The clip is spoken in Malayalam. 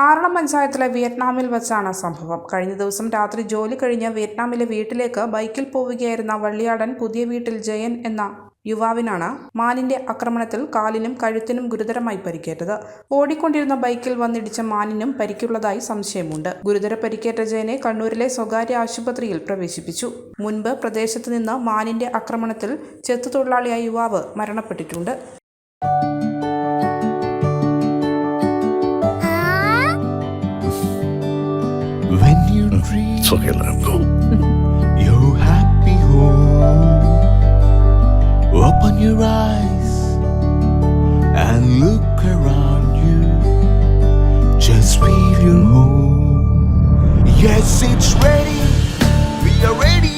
ആറളം പഞ്ചായത്തിലെ വിയറ്റ്നാമിൽ വച്ചാണ് സംഭവം. കഴിഞ്ഞ ദിവസം രാത്രി ജോലി കഴിഞ്ഞ് വിയറ്റ്നാമിലെ വീട്ടിലേക്ക് ബൈക്കിൽ പോവുകയായിരുന്ന വള്ളിയാടൻ പുതിയ വീട്ടിൽ ജയൻ എന്ന യുവാവിനാണ് മാനിന്റെ ആക്രമണത്തിൽ കാലിനും കഴുത്തിനും ഗുരുതരമായി പരിക്കേറ്റത്. ഓടിക്കൊണ്ടിരുന്ന ബൈക്കിൽ വന്നിടിച്ച മാനിനും പരിക്കുള്ളതായി സംശയമുണ്ട്. ഗുരുതര പരിക്കേറ്റ ജയനെ കണ്ണൂരിലെ സ്വകാര്യ ആശുപത്രിയിൽ പ്രവേശിപ്പിച്ചു. മുൻപ് പ്രദേശത്ത് നിന്ന് മാനിന്റെ ആക്രമണത്തിൽ ചെത്തു തൊഴിലാളിയായ യുവാവ് മരണപ്പെട്ടിട്ടുണ്ട്. When you mm. dream It's okay, let him go. your happy home, open your eyes and look around you. Just feel your home. Yes, it's ready. We are ready